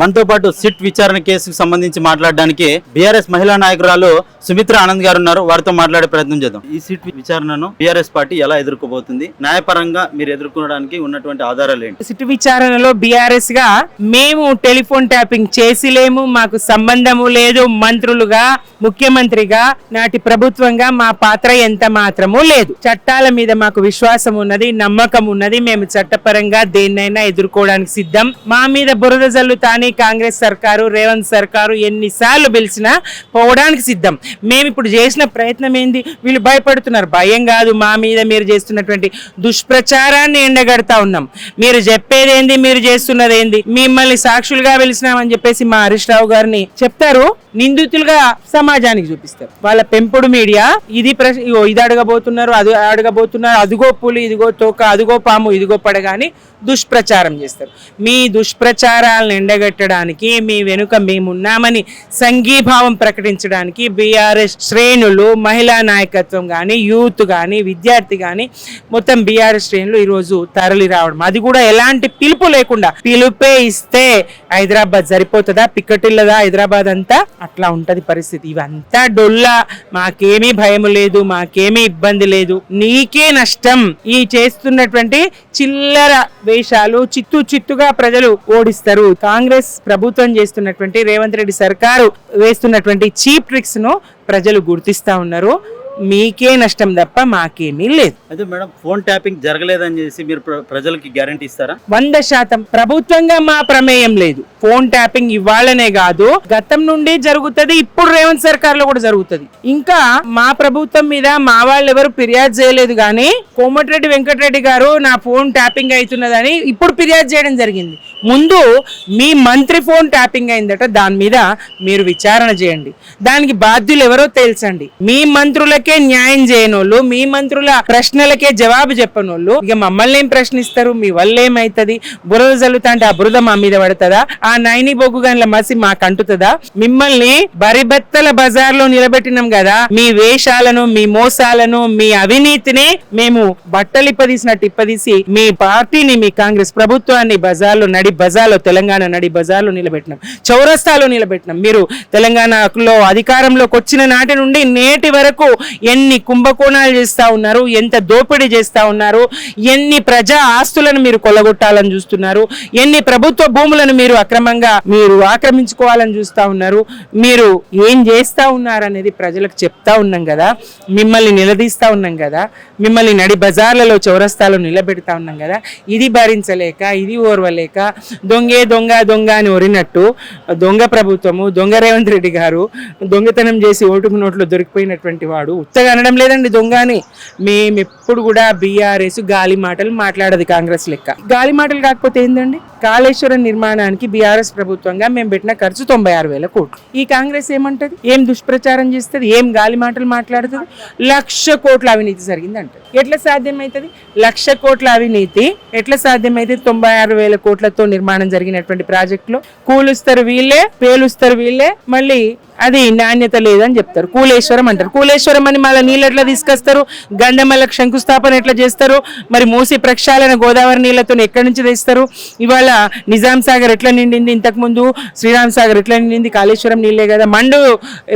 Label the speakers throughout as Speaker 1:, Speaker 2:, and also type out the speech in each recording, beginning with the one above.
Speaker 1: మనతో పాటు సిట్ విచారణ కేసుకు సంబంధించి మాట్లాడడానికి బీఆర్ఎస్ మహిళా నాయకురాలు సుమిత్ర ఆనంద్ గారు ఉన్నారు. వారితో మాట్లాడే ప్రయత్నం చేద్దాం. ఈ సిట్ విచారణను బీఆర్ఎస్ పార్టీ ఎలా ఎదుర్కోబోతుంది? న్యాయపరంగా మీరు ఎదుర్కోవడానికి ఉన్నటువంటి ఆధారాలు ఏంటి?
Speaker 2: సిట్ విచారణలో బీఆర్ఎస్గా మేము టెలిఫోన్ ట్యాపింగ్ చేసిలేము మాకు సంబంధము లేదు. మంత్రులుగా ముఖ్యమంత్రిగా నాటి ప్రభుత్వంగా మా పాత్ర ఎంత మాత్రము లేదు. చట్టాల మీద మాకు విశ్వాసం ఉన్నది నమ్మకం ఉన్నది. మేము చట్టపరంగా దేన్నైనా ఎదుర్కోవడానికి సిద్ధం. మా మీద బురద జల్లుతాని కాంగ్రెస్ సర్కారు రేవంత్ సర్కారు ఎన్నిసార్లు పిలిచినా పోవడానికి సిద్ధం. మేము ఇప్పుడు చేసిన ప్రయత్నం ఏంది? వీళ్ళు భయపడుతున్నారు. భయం కాదు మా మీద మీరు చేస్తున్నటువంటి దుష్ప్రచారాన్ని ఎండగడతా ఉన్నాం. మీరు చెప్పేది ఏంది? మీరు చేస్తున్నది ఏంది? మిమ్మల్ని సాక్షులుగా పిలిచినామని చెప్పేసి మా హరీష్ రావు గారిని చెప్తారు. నిందితులుగా సమాజానికి చూపిస్తారు. వాళ్ళ పెంపుడు మీడియా ఇది ప్రశ్న ఇగో ఇది అడగబోతున్నారు అది అడగబోతున్నారు అదిగో పులి ఇదిగో తోక అదిగో పాము ఇదిగో పడగాని దుష్ప్రచారం చేస్తారు. మీ దుష్ప్రచారాలను నిలబెట్టడానికి మీ వెనుక మేమున్నామని సంఘీభావం ప్రకటించడానికి బీఆర్ఎస్ శ్రేణులు మహిళా నాయకత్వం కానీ యూత్ కానీ విద్యార్థి కానీ మొత్తం బీఆర్ఎస్ శ్రేణులు ఈరోజు తరలి రావడం. అది కూడా ఎలాంటి పిలుపు లేకుండా పిలుపే ఇస్తే హైదరాబాద్ సరిపోతుందా పిక్కటిల్లదా హైదరాబాద్ అంతా? అట్లా ఉంటది పరిస్థితి. ఇవంతా డొల్లా. మాకేమీ భయం లేదు మాకేమీ ఇబ్బంది లేదు. నీకే నష్టం. ఈ చేస్తున్నటువంటి చిల్లర వేషాలు చిత్తు చిత్తుగా ప్రజలు ఓడిస్తారు. కాంగ్రెస్ ప్రభుత్వం చేస్తున్నటువంటి రేవంత్ రెడ్డి సర్కారు వేస్తున్నటువంటి చీప్ ట్రిక్స్ను ప్రజలు గుర్తిస్తా ఉన్నారు. మీకే నష్టం తప్ప మాకేమీ లేదు.
Speaker 1: అయితే మేడం ఫోన్ ట్యాపింగ్ జరగలేదని చేసి మీరు ప్ర- ప్రజలకి గ్యారంటీ ఇస్తారా?
Speaker 2: వంద శాతం. ప్రభుత్వంగా మా ప్రమేయం లేదు. ఫోన్ ట్యాపింగ్ ఇవ్వాలనే కాదు గతం నుండి జరుగుతుంది ఇప్పుడు రేవంత్ సర్కార్లో కూడా జరుగుతుంది. ఇంకా మా ప్రభుత్వం మీద మా వాళ్ళు ఎవరు ఫిర్యాదు చేయలేదు కానీ కోమటిరెడ్డి వెంకటరెడ్డి గారు నా ఫోన్ ట్యాపింగ్ అవుతున్నదని ఇప్పుడు ఫిర్యాదు చేయడం జరిగింది. ముందు మీ మంత్రి ఫోన్ ట్యాపింగ్ అయిందట దాని మీద మీరు విచారణ చేయండి. దానికి బాధ్యులు ఎవరో తెలుసండి. మీ మంత్రులకే న్యాయం చేయనోళ్ళు మీ మంత్రుల ప్రశ్నలకే జవాబు చెప్పనోళ్ళు ఇక మమ్మల్ని ఏం ప్రశ్నిస్తారు? మీ వల్ల ఏమైతుంది బురద జల్లుతా అంటే ఆ బురద మా మీద పడుతుందా? ఆ నైని బొగ్గు గన్ల మసి మాకు అంటుతుందా మిమ్మల్ని బరిబత్తల బజార్లో నిలబెట్టినాం కదా? మీ వేషాలను మీ మోసాలను మీ అవినీతిని మేము బట్టలు ఇప్పదీసినట్టు ఇప్పదీసి మీ పార్టీని మీ కాంగ్రెస్ ప్రభుత్వాన్ని బజార్లో నడి బజార్లో తెలంగాణ నడి బజార్లో నిలబెట్టినాం. చౌరస్తాలో నిలబెట్టినాం. మీరు తెలంగాణలో అధికారంలోకి వచ్చిన నాటి నుండి నేటి వరకు ఎన్ని కుంభకోణాలు చేస్తా ఉన్నారు ఎంత దోపిడీ చేస్తూ ఉన్నారు ఎన్ని ప్రజా ఆస్తులను మీరు కొల్లగొట్టాలని చూస్తున్నారు ఎన్ని ప్రభుత్వ భూములను మీరు అక్రమంగా మీరు ఆక్రమించుకోవాలని చూస్తా ఉన్నారు మీరు ఏం చేస్తా ఉన్నారు అనేది ప్రజలకు చెప్తా ఉన్నాం కదా మిమ్మల్ని నిలదీస్తా ఉన్నాం కదా మిమ్మల్ని నడి బజార్లలో చౌరస్తాలో నిలబెడతా ఉన్నాం కదా ఇది భరించలేక ఇది ఓర్వలేక దొంగే దొంగ దొంగ అని ఒరినట్టు దొంగ ప్రభుత్వము దొంగ రేవంత్ రెడ్డి గారు దొంగతనం చేసి ఓటుకు నోట్లో దొరికిపోయినటువంటి వాడు ఉత్తగా అనడం లేదండి దొంగ అని మేము ఎప్పుడు కూడా బీఆర్ఎస్ గాలి మాటలు మాట్లాడదు కాంగ్రెస్ లెక్క. గాలి మాటలు కాకపోతే ఏందండి? కాళేశ్వరం నిర్మాణానికి బీఆర్ఎస్ ప్రభుత్వంగా మేము పెట్టిన ఖర్చు తొంభై ఆరు వేల కోట్లు. ఈ కాంగ్రెస్ ఏమంటది? ఏం దుష్ప్రచారం చేస్తుంది? ఏం గాలి మాటలు మాట్లాడుతుంది? లక్ష కోట్ల అవినీతి జరిగింది అంటది ఎట్లా సాధ్యమవుతుంది లక్ష కోట్ల అవినీతి ఎట్లా సాధ్యమైతే తొంభై ఆరు వేల కోట్లతో నిర్మాణం జరిగినటువంటి ప్రాజెక్టులో. కూలుస్తారు వీళ్ళే పేలుస్తారు వీళ్ళే మళ్ళీ అది నాణ్యత లేదని చెప్తారు. కూలేశ్వరం అంటారు. కూలేశ్వరం అని మళ్ళీ నీళ్ళు ఎట్లా తీసుకొస్తారు? గండమల్లకు శంకుస్థాపన ఎట్లా చేస్తారు? మరి మూసి ప్రక్షాళన గోదావరి నీళ్ళతో ఎక్కడి నుంచి తెస్తారు? ఇవాళ నిజాం సాగర్ ఎట్లా నిండింది? ఇంతకుముందు శ్రీరామ్ సాగర్ ఎట్లా నిండింది? కాళేశ్వరం నీళ్ళే కదా. మండు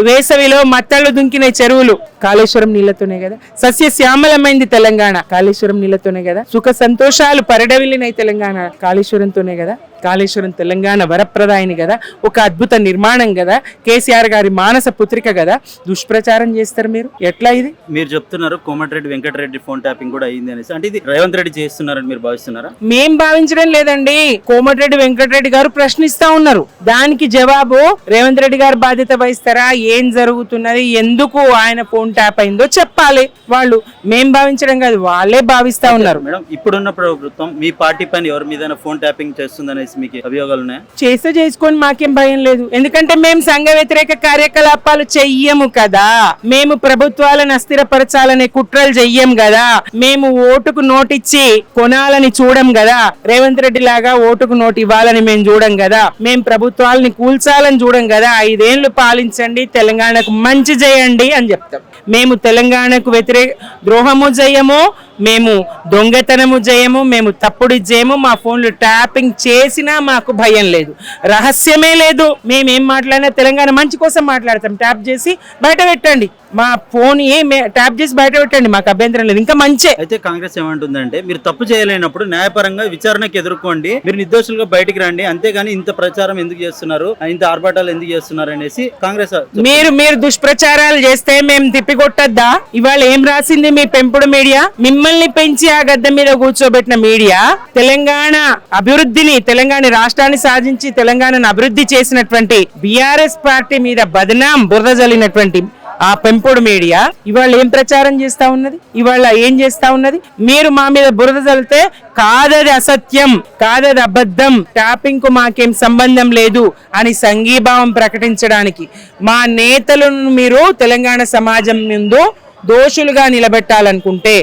Speaker 2: వేసవిలో మత్తళ్ళు దుంకిన చెరువులు కాళేశ్వరం నీళ్ళతోనే కదా. సస్య శ్యామలమైంది తెలంగాణ కాళేశ్వరం నీళ్ళతోనే కదా. సుఖ సంతోషాలు పరిడవిల్లినాయి తెలంగాణ కాళేశ్వరంతోనే కదా. కాళేశ్వరం తెలంగాణ వరప్రదాయిని కదా ఒక అద్భుత నిర్మాణం కదా కేసీఆర్ గారి మానస పుత్రిక కదా దుష్ప్రచారం చేస్తారు మీరు? ఎట్లా ఇది?
Speaker 1: మీరు చెప్తున్నారు కోమటిరెడ్డి వెంకటరెడ్డి ఫోన్ ట్యాపింగ్ కూడా అయింది అనేసి. అంటే ఇది రేవంత్ రెడ్డి చేస్తున్నారని మీరు భావిస్తున్నారా?
Speaker 2: మేం భావించడం లేదండి. కోమటిరెడ్డి వెంకటరెడ్డి గారు ప్రశ్నిస్తా ఉన్నారు. దానికి జవాబు రేవంత్ రెడ్డి గారు బాధ్యత వహిస్తారా? ఏం జరుగుతున్నది? ఎందుకు ఆయన ఫోన్ ట్యాప్ అయిందో చెప్పాలి వాళ్ళు. మేం భావించడం కాదు వాళ్ళే భావిస్తా ఉన్నారు.
Speaker 1: మేడం ఇప్పుడున్న ప్రభుత్వం మీ పార్టీ పైన ఎవరి మీద ఫోన్ ట్యాపింగ్ చేస్తుందనేసి మీకు అభియోగాలు ఉన్నాయా?
Speaker 2: చేస్తే చేసుకొని మాకేం భయం లేదు. ఎందుకంటే మేము సంఘ వ్యతిరేక కార్యకలాపాలు చెయ్యము కదా. మేము ప్రభుత్వాలను అస్థిరపరచాలనే కుట్రలు చెయ్యం కదా. మేము ఓటుకు నోటిచ్చి కొనాలని చూడం కదా. రేవంత్ రెడ్డి లాగా ఓటుకు నోటు ఇవ్వాలని మేము చూడం కదా. మేము ప్రభుత్వాలని కూల్చాలని చూడం కదా. ఐదేళ్ళు పాలించండి తెలంగాణకు మంచి చేయండి అని చెప్తాం. మేము తెలంగాణకు వ్యతిరేక ద్రోహము చేయము మేము దొంగతనము చేయము మేము తప్పుడు చేయము మా ఫోన్లు ట్యాపింగ్ చేసినా మాకు భయం లేదు. రహస్యమే లేదు. మేము ఏం మాట్లాడినా తెలంగాణ మంచి కోసం మాట్లాడతాం. ట్యాప్ చేసి బయట పెట్టండి. మా ఫోన్ ఏ ట్యాప్ చేసి బయట పెట్టండి. మాకు అభ్యంతరం లేదు. ఇంకా మంచే.
Speaker 1: అయితే కాంగ్రెస్ ఏమంటుందంటే మీరు తప్పు చేయలేనప్పుడు న్యాయపరంగా విచారణకు ఎదుర్కోండి. మీరు నిర్దోషులుగా బయటికి రండి. అంతేగాని ఇంత ప్రచారం ఎందుకు చేస్తున్నారు? ఇంత ఆర్భాటాలు ఎందుకు చేస్తున్నారు అనేసి కాంగ్రెస్
Speaker 2: మీరు మీరు దుష్ప్రచారాలు చేస్తే మేము కొట్టద్దా ఇవాళ ఏం రాసింది మీ పెంపుడు మీడియా? మిమ్మల్ని పెంచి ఆ గద్దె మీద కూర్చోబెట్టిన మీడియా? తెలంగాణ అభివృద్ధిని తెలంగాణ రాష్ట్రాన్ని సాధించి తెలంగాణను అభివృద్ధి చేసినటువంటి బిఆర్ఎస్ పార్టీ మీద బదనాం బురద జల్లినటువంటి ఆ పెంపుడు మీడియా ఇవాళ ఏం ప్రచారం చేస్తా ఉన్నది? ఇవాళ ఏం చేస్తా ఉన్నది? మీరు మా మీద బురద చల్లితే కాదది అసత్యం కాదది అబద్ధం ట్యాపింగ్కు మాకేం సంబంధం లేదు అని సంఘీభావం ప్రకటించడానికి. మా నేతలను మీరు తెలంగాణ సమాజం ముందు దోషులుగా నిలబెట్టాలనుకుంటే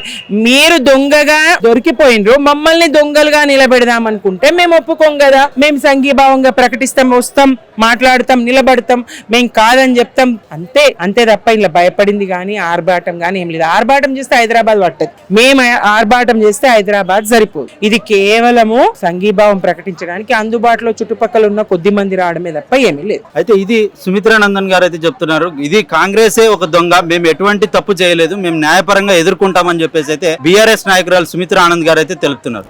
Speaker 2: మీరు దొంగగా దొరికిపోయినరు మమ్మల్ని దొంగలుగా నిలబెడదాం అనుకుంటే మేము ఒప్పుకోం కదా. మేము సంఘీభావంగా ప్రకటిస్తాం వస్తాం మాట్లాడతాం నిలబడతాం మేము కాదని చెప్తాం. అంతే అంతే తప్ప ఇలా భయపడింది కానీ ఆర్భాటం కానీ ఏం లేదు. ఆర్భాటం చేస్తే హైదరాబాద్ పట్టదు. మేము ఆర్భాటం చేస్తే హైదరాబాద్ సరిపోదు. ఇది కేవలము సంఘీభావం ప్రకటించడానికి అందుబాటులో చుట్టుపక్కల ఉన్న కొద్ది మంది రావడమే తప్ప ఏమీ లేదు.
Speaker 1: అయితే ఇది సుమిత్రానందన్ గారు అయితే చెప్తున్నారు ఇది కాంగ్రెసే ఒక దొంగ మేము ఎటువంటి తప్పు చేయలేదు. మేము న్యాయపరంగా ఎదుర్కొంటామని చెప్పేసి అయితే బీఆర్ఎస్ నాయకురాలు సుమిత్రా ఆనంద్ గారు అయితే తెలుపుతున్నారు.